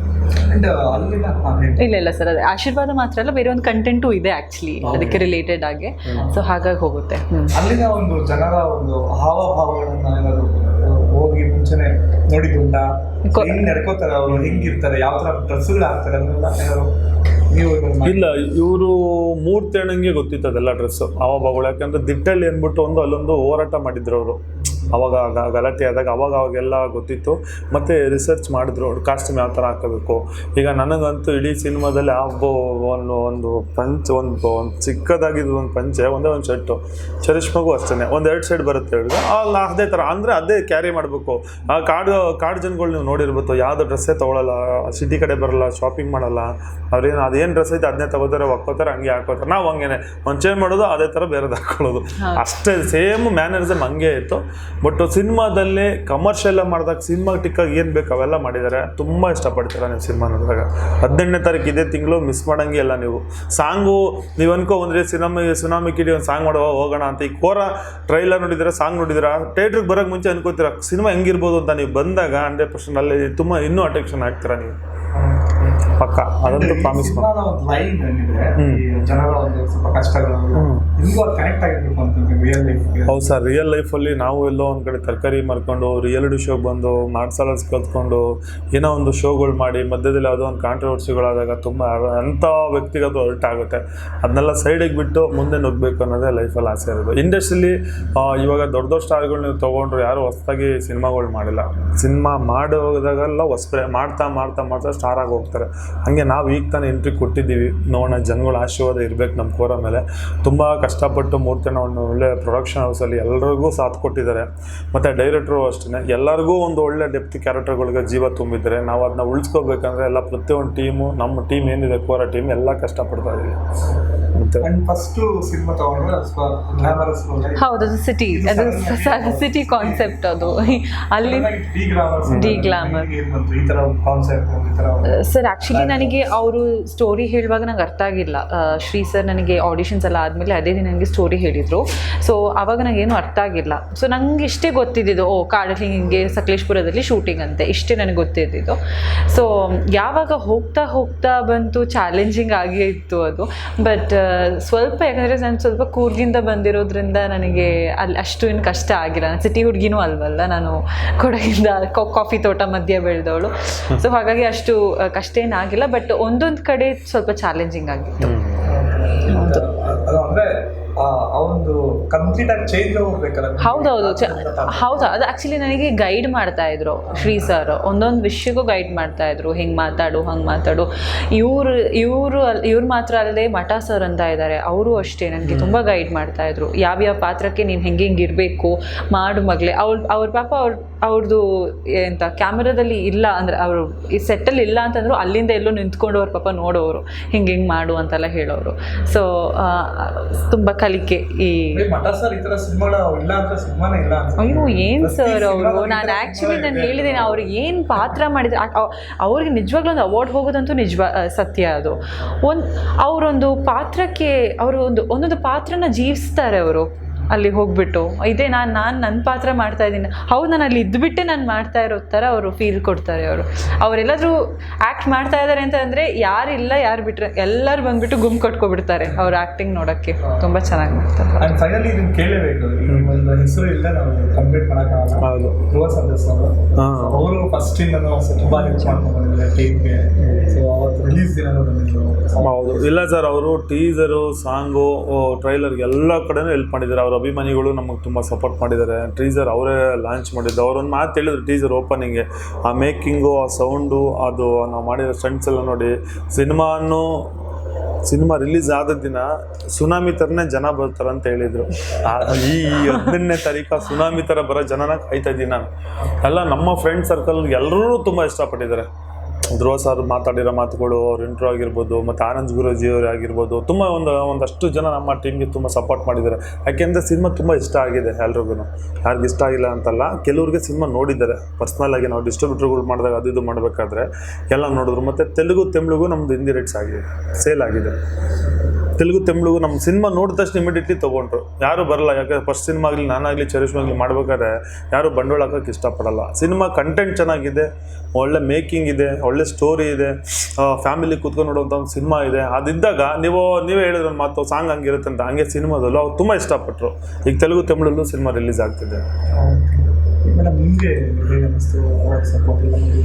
ಅಲ್ಲಿನ ಹಾ, ಇಲ್ಲ ಇಲ್ಲ ಸರ್. ಅದೇ ಆಶೀರ್ವಾದ ಮಾತ್ರ ಅಲ್ಲ ಬೇರೆ ಒಂದು ಕಂಟೆಂಟು ಇದೆ ಆ್ಯಕ್ಚುಲಿ ಅದಕ್ಕೆ ರಿಲೇಟೆಡ್ ಆಗಿ. ಸೊ ಹಾಗಾಗಿ ಹೋಗುತ್ತೆ. ಅಲ್ಲಿನ ಒಂದು ಜನರ ಒಂದು ಹಾವಭಾವಗಳನ್ನ ಏನಾದ್ರು ಹೋಗಿ ಮುಂಚೆನೆ ಕೊ- ಹೆಂಗ್ ನಡ್ಕೋತಾರೆ ಅವರು ಹೆಂಗಿರ್ತಾರೆ ಯಾವ ತರ ಡ್ರೆಸ್ಗಳು ಹಾಕ್ತಾರೆ ನೀವು ಇಲ್ಲ ಇವರು ಮೂರ್ತಿ ಅಣ್ಣಂಗೆ ಗೊತ್ತಿತ್ತು ಅದೆಲ್ಲ ಡ್ರೆಸ್ಸು ಅವಾಗಗಳು ಯಾಕಂದ್ರೆ ದಿಟ್ಟಲ್ಲಿ ಅಂದ್ಬಿಟ್ಟು ಒಂದು ಅಲ್ಲೊಂದು ಹೋರಾಟ ಮಾಡಿದ್ರು ಅವರು. ಅವಾಗ ಗಲಾಟೆ ಆದಾಗ ಅವಾಗ ಅವಾಗೆಲ್ಲ ಗೊತ್ತಿತ್ತು. ಮತ್ತು ರಿಸರ್ಚ್ ಮಾಡಿದ್ರು ಕಾಸ್ಟ್ಯೂಮ್ ಯಾವ ಥರ ಹಾಕಬೇಕು. ಈಗ ನನಗಂತೂ ಇಡೀ ಸಿನಿಮಾದಲ್ಲಿ ಆ ಒಬ್ಬ ಒಂದು ಒಂದು ಪಂಚ್ ಒಂದು ಒಂದು ಚಿಕ್ಕದಾಗಿದ್ದು ಒಂದು ಪಂಚೆ ಒಂದೇ ಒಂದು ಶರ್ಟು ಚರಿಷ್ಮಗೂ ಅಷ್ಟೇ ಒಂದು ಎರಡು ಸೈಡ್ ಬರುತ್ತೆ ಹೇಳಿದ್ರೆ ಅಲ್ಲ ಅದೇ ಥರ. ಅಂದರೆ ಅದೇ ಕ್ಯಾರಿ ಮಾಡಬೇಕು. ಆ ಕಾಡು ಕಾಡು ಜನಗಳು ನೀವು ನೋಡಿರ್ಬೋದು ಯಾವುದು ಡ್ರೆಸ್ಸೇ ತೊಗೊಳಲ್ಲ ಸಿಟಿ ಕಡೆ ಬರಲ್ಲ ಶಾಪಿಂಗ್ ಮಾಡಲ್ಲ ಅವ್ರೇನು ಅದೇನು ಡ್ರೆಸ್ ಐತೆ ಅದನ್ನೇ ತಗೋತಾರೆ ಒಕ್ಕೋತಾರೆ ಹಂಗೆ ಹಾಕೋತಾರೆ. ನಾವು ಹಂಗೇನೆ. ಒಂದು ಚೇಂಜ್ ಮಾಡೋದು ಅದೇ ಥರ ಬೇರೆದು ಹಾಕೊಳ್ಳೋದು. ಅಷ್ಟೇ ಸೇಮ್ ಮ್ಯಾನರಿಸಮ್ ಹಂಗೆ ಇತ್ತು. ಬಟ್ ಸಿನಿಮಾದಲ್ಲಿ ಕಮರ್ಷಿಯಲ್ ಮಾಡಿದಾಗ ಸಿನಿಮಾಟಿಕ್ಕಾಗಿ ಏನು ಬೇಕು ಅವೆಲ್ಲ ಮಾಡಿದ್ದಾರೆ ತುಂಬ ಇಷ್ಟಪಡ್ತೀರ ನೀವು ಸಿನಿಮಾ ನೋಡಿದಾಗ. ಹದಿನೆಂಟನೇ ತಾರೀಕು ಇದೇ ತಿಂಗಳು ಮಿಸ್ ಮಾಡೋಂಗೆ ಇಲ್ಲ ನೀವು. ಸಾಂಗು, ನೀವು ಅನ್ಕೋ ಅಂದರೆ ಸಿನಿಮಾ ಸುನಾಮಿ ಕಿಡಿ ಒಂದು ಸಾಂಗ್ ಮಾಡುವ, ಹೋಗೋಣ ಅಂತ. ಈ ಕೋರ ಟ್ರೈಲರ್ ನೋಡಿದ್ರೆ, ಸಾಂಗ್ ನೋಡಿದ್ರೆ? ಥಿಯೇಟ್ರಿಗೆ ಬರೋಕ್ಕೆ ಮುಂಚೆ ಅನ್ಕೋತೀರ? ಸಿನಿಮಾ ಹೆಂಗಿರ್ಬೋದು ಅಂತ ನೀವು ಬಂದಾಗ ಹಂಡ್ರೆಡ್ ಪರ್ಸೆಂಟ್ ಅಲ್ಲಿ ತುಂಬ ಇನ್ನೂ ಅಟ್ರಾಕ್ಷನ್ ಆಗ್ತೀರಾ ನೀವು? ಪಕ್ಕ ಅದಂತೂ ಪ್ರಾಮಿಸ್ ಸಿನಿಮಾದ ಒಂದು ಲೈನ್ ಜನರ ಒಂದು ಸ್ವಲ್ಪ ಕಷ್ಟಗಳು ನಿಮ್ಗೂ ಅದು ಕನೆಕ್ಟ್ ಆಗಿರ್ಬೇಕು ಅಂತ ರಿಯಲ್ ಲೈಫ್ಗೆ ಹೌದು ಸರ್ ರಿಯಲ್ ಲೈಫಲ್ಲಿ ನಾವು ಎಲ್ಲೋ ಒಂದು ಕಡೆ ತರಕಾರಿ ಮಾರ್ಕೊಂಡು ರಿಯಾಲಿಟಿ ಶೋ ಬಂದು ಮಾರ್ಸಲರ್ಸ್ ಕಲ್ತ್ಕೊಂಡು ಏನೋ ಒಂದು ಶೋಗಳು ಮಾಡಿ ಮಧ್ಯದಲ್ಲಿ ಯಾವುದೋ ಒಂದು ಕಾಂಟ್ರವರ್ಸಿಗಳಾದಾಗ ತುಂಬ ಅಂಥ ಅದು ಅಲ್ಟ್ ಆಗುತ್ತೆ. ಅದನ್ನೆಲ್ಲ ಸೈಡಿಗೆ ಬಿಟ್ಟು ಮುಂದೆ ನುಗ್ಗಬೇಕು ಅನ್ನೋದೇ ಲೈಫಲ್ಲಿ ಆಸೆ ಇರೋದು. ಇಂಡಸ್ಟ್ರಿಲಿ ಇವಾಗ ದೊಡ್ಡ ದೊಡ್ಡ ಸ್ಟಾರ್ಗಳು ನೀವು ತಗೊಂಡ್ರು ಯಾರು ಹೊಸದಾಗಿ ಸಿನಿಮಾಗಳು ಮಾಡಿಲ್ಲ. ಸಿನಿಮಾ ಮಾಡೋದಾಗೆಲ್ಲ ಹೊಸ ಮಾಡ್ತಾ ಮಾಡ್ತಾ ಮಾಡ್ತಾ ಸ್ಟಾರ್ ಆಗಿ ಹೋಗ್ತಾರೆ. ಹಾಗೆ ನಾವು ಈಗ ತಾನೇ ಎಂಟ್ರಿ ಕೊಟ್ಟಿದ್ದೀವಿ. ನೋಡೋಣ ಜನಗಳ ಆಶೀರ್ವಾದ ಇರಬೇಕು ನಮ್ಮ ಕೋರ ಮೇಲೆ. ತುಂಬ ಕಷ್ಟಪಟ್ಟು ಮೂರ್ತನ ಒಂದು ಒಳ್ಳೆ ಪ್ರೊಡಕ್ಷನ್ ಹೌಸಲ್ಲಿ ಎಲ್ಲರಿಗೂ ಸಾಥ್ ಕೊಟ್ಟಿದ್ದಾರೆ. ಮತ್ತು ಡೈರೆಕ್ಟ್ರು ಅಷ್ಟೇ ಎಲ್ಲರಿಗೂ ಒಂದು ಒಳ್ಳೆ ಡೆಪ್ತ್ ಕ್ಯಾರೆಕ್ಟರ್ಗಳಿಗೆ ಜೀವ ತುಂಬಿದ್ದಾರೆ. ನಾವು ಅದನ್ನ ಉಳಿಸ್ಕೋಬೇಕಂದ್ರೆ ಎಲ್ಲ ಪ್ರತಿಯೊಂದು ಟೀಮು ನಮ್ಮ ಟೀಮ್ ಏನಿದೆ ಕೋರ ಟೀಮ್ ಎಲ್ಲ ಕಷ್ಟಪಡ್ತಾ ಇದ್ದೀವಿ. ಅಂಡ್ ಫಸ್ಟ್ ಸಿನಿಮಾ ತಗೊಂಡ್ರೆ ಸ್ವಲ್ಪ ಗ್ಲಾಮರಸ್ ಹೌದು ಅದು ಸಿಟಿ ಅದು ಸಿಟಿ ಕಾನ್ಸೆಪ್ಟ್ ಅದು. ಅಲ್ಲಿ ಡಿ ಗ್ಲಾಮರ್ ಈ ತರ ಕಾನ್ಸೆಪ್ಟ್ ಈ ತರ ಸರ್ ಆ್ಯಕ್ಚುಲಿ ನನಗೆ ಅವರು ಸ್ಟೋರಿ ಹೇಳುವಾಗ ನಂಗೆ ಅರ್ಥ ಆಗಿಲ್ಲ. ಶ್ರೀ ಸರ್ ನನಗೆ ಆಡಿಷನ್ಸ್ ಎಲ್ಲ ಆದಮೇಲೆ ಅದೇ ದಿನ ನನಗೆ ಸ್ಟೋರಿ ಹೇಳಿದರು. ಸೊ ಆವಾಗ ನನಗೇನು ಅರ್ಥ ಆಗಿಲ್ಲ. ಸೊ ನಂಗೆ ಇಷ್ಟೇ ಗೊತ್ತಿದ್ದಿದ್ದು ಓ ಕಾಡಲ್ಲಿ ಹಿಂಗೆ ಸಕಲೇಶ್ಪುರದಲ್ಲಿ ಶೂಟಿಂಗ್ ಅಂತೆ. ಇಷ್ಟೇ ನನಗೆ ಗೊತ್ತಿದ್ದಿದ್ದು. ಸೊ ಯಾವಾಗ ಹೋಗ್ತಾ ಹೋಗ್ತಾ ಬಂತು ಚಾಲೆಂಜಿಂಗ್ ಆಗೇ ಇತ್ತು ಅದು. ಬಟ್ ಸ್ವಲ್ಪ ಯಾಕಂದರೆ ನಾನು ಸ್ವಲ್ಪ ಕೂರ್ಗಿಂದ ಬಂದಿರೋದ್ರಿಂದ ನನಗೆ ಅಲ್ಲಿ ಅಷ್ಟು ಏನು ಕಷ್ಟ ಆಗಿಲ್ಲ. ನಾನು ಸಿಟಿ ಹುಡುಗಿನೂ ಅಲ್ವಲ್ಲ ನಾನು ಕೊಡಗಿಂದ ಕಾಫಿ ತೋಟ ಮಧ್ಯೆ ಬೆಳೆದವಳು. ಸೊ ಹಾಗಾಗಿ ಅಷ್ಟು ಕಷ್ಟ ಏನಾಗಿಲ್ಲ ಬಟ್ ಒಂದೊಂದು ಕಡೆ ಸ್ವಲ್ಪ ಚಾಲೆಂಜಿಂಗ್ ಆಗಿತ್ತು. ಹೌದೌದು. ಹೌದು. ಅದು ಆಕ್ಚುಲಿ ನನಗೆ ಗೈಡ್ ಮಾಡ್ತಾ ಇದ್ರು ಶ್ರೀ ಸರ್ ಒಂದೊಂದು ವಿಷಯಕ್ಕೂ ಗೈಡ್ ಮಾಡ್ತಾ ಇದ್ರು. ಹಿಂಗೆ ಮಾತಾಡು ಹಂಗೆ ಮಾತಾಡು. ಇವ್ರು ಇವರು ಇವ್ರು ಮಾತ್ರ ಅಲ್ಲದೆ ಮಠ ಸರ್ ಅಂತ ಇದ್ದಾರೆ ಅವರು ಅಷ್ಟೇ ನನಗೆ ತುಂಬಾ ಗೈಡ್ ಮಾಡ್ತಾ ಇದ್ರು. ಯಾವ್ಯಾವ ಪಾತ್ರಕ್ಕೆ ನೀನು ಹೆಂಗೆ ಹೆಂಗೆ ಇರಬೇಕು? ಮಾಡು ಮಗಳೇ. ಅವ್ರ ಅವ್ರ ಪಾಪ ಅವ್ರ ಅವ್ರದ್ದು ಎಂತ ಕ್ಯಾಮ್ರಾದಲ್ಲಿ ಇಲ್ಲ ಅಂದ್ರೆ ಅವರು ಈ ಸೆಟ್ಟಲ್ಲಿ ಇಲ್ಲ ಅಂತಂದ್ರು ಅಲ್ಲಿಂದ ಎಲ್ಲೋ ನಿಂತ್ಕೊಂಡು ಅವ್ರ ಪಾಪ ನೋಡೋರು ಹಿಂಗೆ ಹಿಂಗೆ ಮಾಡು ಅಂತೆಲ್ಲ ಹೇಳೋರು ಸೊ ತುಂಬ ಕಲಿಕೆ ಈ ಅಯ್ಯೋ ಏನು ಸರ್ ಅವರು? ನಾನು ಆ್ಯಕ್ಚುಲಿ ನಾನು. ಹೇಳಿದ್ದೀನಿ ಅವ್ರು ಏನು ಪಾತ್ರ ಮಾಡಿದ್ರೆ ಅವ್ರಿಗೆ ನಿಜವಾಗ್ಲೂ ಒಂದು ಅವಾರ್ಡ್ ಹೋಗೋದಂತೂ ನಿಜ ಸತ್ಯ ಅದು. ಒಂದು ಅವರೊಂದು ಪಾತ್ರಕ್ಕೆ ಅವರು ಒಂದು ಒಂದೊಂದು ಪಾತ್ರನ ಜೀವಿಸ್ತಾರೆ ಅವರು. ಅಲ್ಲಿ ಹೋಗ್ಬಿಟ್ಟು. ಇದೇ ನಾನು ನಾನು ನನ್ನ ಪಾತ್ರ ಮಾಡ್ತಾ ಇದ್ದೀನಿ. ಹೌದು ನಾನು ಅಲ್ಲಿ ಇದ್ದುಬಿಟ್ಟೆ ನಾನು ಮಾಡ್ತಾ ಇರೋ ಥರ ಅವರು ಫೀಲ್ ಕೊಡ್ತಾರೆ ಅವರು. ಅವರೆಲ್ಲಾದರೂ ಆ್ಯಕ್ಟ್ ಮಾಡ್ತಾ ಇದ್ದಾರೆ ಅಂತ ಅಂದರೆ ಯಾರಿಲ್ಲ ಯಾರು ಬಿಟ್ಟರೆ ಎಲ್ಲರೂ ಬಂದ್ಬಿಟ್ಟು ಗುಮ್ ಕಟ್ಕೊಬಿಡ್ತಾರೆ ಅವ್ರ ಆ್ಯಕ್ಟಿಂಗ್ ನೋಡೋಕ್ಕೆ. ತುಂಬ ಚೆನ್ನಾಗಿ ಮಾಡ್ತಾರೆ. ಅಂಡ್ ಫೈನಲಿ ಇದನ್ನ ಕೇಳಲೇಬೇಕು ಈ ಹೆಸರು ಇಲ್ಲ ನಾವು ಕಂಪ್ಲೀಟ್ ಮಾಡೋಕ್ಕಾಗಲ್ಲ. ಹೌದು. ಅವರು. ಹೌದು. ಇಲ್ಲ ಸರ್ ಅವರು ಟೀಸರು ಸಾಂಗು ಟ್ರೈಲರ್ಗೆ ಎಲ್ಲ ಕಡೆನೂ ಹೆಲ್ಪ್ ಮಾಡಿದ್ದಾರೆ. ಅವ್ರ ಅಭಿಮಾನಿಗಳು ನಮಗೆ ತುಂಬ ಸಪೋರ್ಟ್ ಮಾಡಿದ್ದಾರೆ. ಟೀಸರ್ ಅವರೇ ಲಾಂಚ್ ಮಾಡಿದ್ದು. ಅವ್ರೊಂದು ಮಾತು ಹೇಳಿದ್ರು ಟೀಸರ್ ಓಪನಿಂಗೆ ಆ ಮೇಕಿಂಗು ಆ ಸೌಂಡು ಅದು ನಾವು ಮಾಡಿರೋ ಸ್ಟಂಟ್ಸ್ ಎಲ್ಲ ನೋಡಿ. ಸಿನಿಮಾನು ಸಿನಿಮಾ ರಿಲೀಸ್ ಆದ ದಿನ ಸುನಾಮಿ ಥರನೇ ಜನ ಬರ್ತಾರೆ ಅಂತ ಹೇಳಿದರು. ಈ ಹದಿನೆಂಟನೇ ತಾರೀಕು ಸುನಾಮಿ ಥರ ಬರೋ ಜನನ ಕಾಯ್ತಾ ಇದ್ದೀನಿ ನಾನು. ಎಲ್ಲ ನಮ್ಮ ಫ್ರೆಂಡ್ ಸರ್ಕಲ್ ಎಲ್ಲರೂ ತುಂಬ ಇಷ್ಟಪಟ್ಟಿದ್ದಾರೆ. ಧ್ರುವ ಸರ್ ಮಾತಾಡಿರೋ ಮಾತುಗಳು ಅವ್ರ ಇಂಟ್ರೋ ಆಗಿರ್ಬೋದು, ಮತ್ತು ಆನಂದ್ ಗುರೂಜಿ ಅವರು ಆಗಿರ್ಬೋದು, ತುಂಬ ಒಂದು, ಒಂದಷ್ಟು ಜನ ನಮ್ಮ ಟೀಮ್ಗೆ ತುಂಬ ಸಪೋರ್ಟ್ ಮಾಡಿದ್ದಾರೆ. ಯಾಕೆಂದರೆ ಸಿನಿಮಾ ತುಂಬ ಇಷ್ಟ ಆಗಿದೆ ಎಲ್ರಿಗೂ ಯಾರಿಗೂ ಇಷ್ಟ ಆಗಿಲ್ಲ ಅಂತಲ್ಲ, ಕೆಲವ್ರಿಗೆ ಸಿನಿಮಾ ನೋಡಿದ್ದಾರೆ. ಪರ್ಸ್ನಲ್ ಆಗಿ ನಾವು ಡಿಸ್ಟ್ರಿಬ್ಯೂಟರ್ಗಳು ಮಾಡಿದಾಗ ಅದು ಇದು ಮಾಡಬೇಕಾದ್ರೆ ಎಲ್ಲ ನೋಡಿದ್ರು. ಮತ್ತು ತೆಲುಗು, ತಮಿಳಿಗೂ ನಮ್ಮದು ಹಿಂದಿ ರೇಟ್ಸ್ ಆಗಿದೆ ಸೇಲ್ ಆಗಿದೆ. ತೆಲುಗು, ತಮಿಳಿಗೂ ನಮ್ಮ ಸಿನಿಮಾ ನೋಡಿದ ತಕ್ಷಣ ಇಮಿಡಿಯೇಟ್ಲಿ ತೊಗೊಂಡ್ರು. ಯಾರು ಬರಲ್ಲ, ಯಾಕಂದರೆ ಫಸ್ಟ್ ಸಿನಿಮಾ ಆಗಲಿ ನಾನಾಗಲಿ ಚರಿಷ್ಮಾಗಲಿ ಮಾಡ್ಬೇಕಾದ್ರೆ ಯಾರು ಬಂಡವಾಳ ಹಾಕೋಕ್ಕೆ ಇಷ್ಟಪಡಲ್ಲ. ಸಿನಿಮಾ ಕಂಟೆಂಟ್ ಚೆನ್ನಾಗಿದೆ, ಒಳ್ಳೆ ಮೇಕಿಂಗ್ ಇದೆ, ಒಳ್ಳೆ ಸ್ಟೋರಿ ಇದೆ. ಫ್ಯಾಮಿಲಿ ಕೂತ್ಕೊಂಡು ನೋಡುವಂಥ ಒಂದು ಸಿನಿಮಾ ಇದೆ. ಅದಿದ್ದಾಗ ನೀವು, ನೀವೇ ಹೇಳಿದ್ರೆ ಮಾತು ಸಾಂಗ್ ಹಂಗಿರುತ್ತೆ ಅಂತ, ಹಂಗೆ ಸಿನಿಮಾದಲ್ಲೂ ಅವ್ರು ತುಂಬ ಇಷ್ಟಪಟ್ಟರು ಈಗ ತೆಲುಗು, ತಮಿಳಲ್ಲೂ ಸಿನಿಮಾ ರಿಲೀಸ್ ಆಗ್ತಿದೆ. ಇಲ್ಲ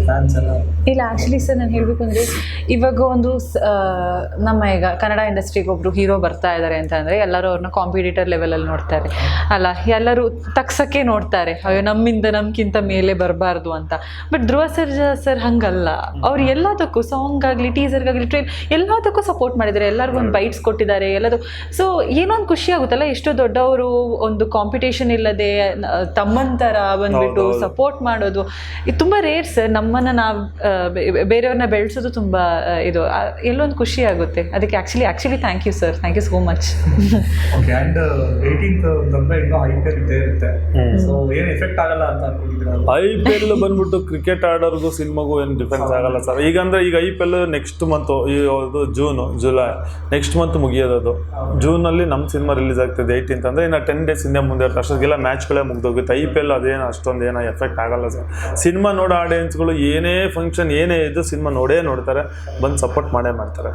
ಫ್ಯಾನ್ಸ್ ಆ್ಯಕ್ಚುಲಿ ಸರ್ ನಾನು ಹೇಳಬೇಕು ಅಂದರೆ, ಇವಾಗ ಒಂದು ನಮ್ಮ ಈಗ ಕನ್ನಡ ಇಂಡಸ್ಟ್ರಿಗೆ ಒಬ್ಬರು ಹೀರೋ ಬರ್ತಾ ಇದ್ದಾರೆ ಅಂತ ಅಂದರೆ, ಎಲ್ಲರೂ ಅವ್ರನ್ನ ಕಾಂಪಿಟೇಟರ್ ಲೆವೆಲಲ್ಲಿ ನೋಡ್ತಾರೆ. ಅಲ್ಲ, ಎಲ್ಲರೂ ತಕ್ಸಕ್ಕೆ ನೋಡ್ತಾರೆ. ಅಯ್ಯೋ, ನಮ್ಮಿಂದ ನಮ್ಗಿಂತ ಮೇಲೆ ಬರಬಾರ್ದು ಅಂತ. ಬಟ್ ಧ್ರುವ ಸರ್ ಸರ್ ಹಂಗಲ್ಲ. ಅವ್ರು ಎಲ್ಲದಕ್ಕೂ ಸಾಂಗ್ ಆಗಲಿ ಟೀಸರ್ಗಾಗಲಿ ಟ್ರೈನ್ ಎಲ್ಲದಕ್ಕೂ ಸಪೋರ್ಟ್ ಮಾಡಿದ್ದಾರೆ. ಎಲ್ಲರಿಗೂ ಒಂದು ಬೈಟ್ಸ್ ಕೊಟ್ಟಿದ್ದಾರೆ, ಎಲ್ಲದು. ಸೊ ಏನೋ ಒಂದು ಖುಷಿ ಆಗುತ್ತಲ್ಲ, ಎಷ್ಟೋ ದೊಡ್ಡವರು ಒಂದು ಕಾಂಪಿಟೇಷನ್ ಇಲ್ಲದೆ ತಮ್ಮಂತರ ಒಂದು ಬಂದ್ಬಿಟ್ಟು ಸಪೋರ್ಟ್ ಮಾಡೋದು. ಇದು ತುಂಬಾ ರೇರ್ ಸರ್ ನಮ್ಮನ್ನ ನಾವು ಬೇರೆಯವ್ರನ್ನ ಬೆಳೆಸೋದು ತುಂಬಾ ಇದು ಎಲ್ಲೊಂದು ಖುಷಿ ಆಗುತ್ತೆ. ಅದಕ್ಕೆ actually actually thank you sir thank you so much okay ಇನ್ನೂ ಐ ಪಿ ಎಲ್ ಇದ್ದೇ ಇರುತ್ತೆ. ಸೊ ಏನು ಎಫೆಕ್ಟ್ ಆಗಲ್ಲ ಅಂತ ಅನ್ಕೊಂಡಿದ್ದೀರಾ ಐ ಪಿ ಎಲ್ ಬಂದ್ಬಿಟ್ಟು ಕ್ರಿಕೆಟ್ ಆಡೋರ್ಗೂ ಸಿನಿಮಾಗೂ ಏನು ಡಿಫ್ರೆನ್ಸ್ ಆಗಲ್ಲ ಸರ್ ಈಗ ಅಂದರೆ ಈಗ I P L next month ಈ ಅದು ಜೂನು ಜುಲೈ ನೆಕ್ಸ್ಟ್ ಮಂತ್ ಮುಗಿಯೋದು ಜೂನ್ ಅಲ್ಲಿ ನಮ್ಮ ಸಿನಿಮಾ ರಿಲೀಸ್ ಆಗ್ತದೆ ಏಯ್ಟೀನ್ತ್ ಅಂದ್ರೆ ಇನ್ನು ಟೆನ್ ಡೇಸ್ ಹಿಂದೆ ಮುಂದೆ ಅಷ್ಟೊತ್ತಿಗೆಲ್ಲ ಮ್ಯಾಚ್ಗಳೇ ಮುಗ್ದೋಗುತ್ತೆ. ಐ ಪಿ ಎಲ್ ಅದೇನು ಅಷ್ಟೊಂದು ಏನೋ ಎಫೆಕ್ಟ್ ಆಗಲ್ಲ ಸರ್. ಸಿನಿಮಾ ನೋಡೋ ಆಡಿಯನ್ಸ್ಗಳು ಏನೇ ಫಂಕ್ಷನ್ ಏನೇ ಇದ್ದು ಸಿನಿಮಾ ನೋಡೇ ನೋಡ್ತಾರೆ ಬಂದು ಸಪೋರ್ಟ್ ಮಾಡೇ ಮಾಡ್ತಾರೆ.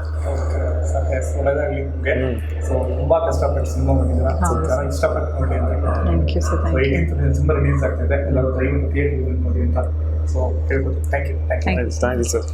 ಒಳ್ಳೆದಾಗಲಿ ನಿಮಗೆ ಸೊ ತುಂಬಾ ಕಷ್ಟಪಟ್ಟು ಸಿನಿಮಾ ಇಷ್ಟಪಟ್ಟು ನೋಡಿ ಅಂತ thank you sir so thank you eighteenth cinema release ಆಗ್ತಿದೆ. ಎಲ್ಲರೂ ದಯವಿಟ್ಟು ಥಿಯೇಟರ್ ನೋಡಿ ಅಂತ. So thank you thank you sir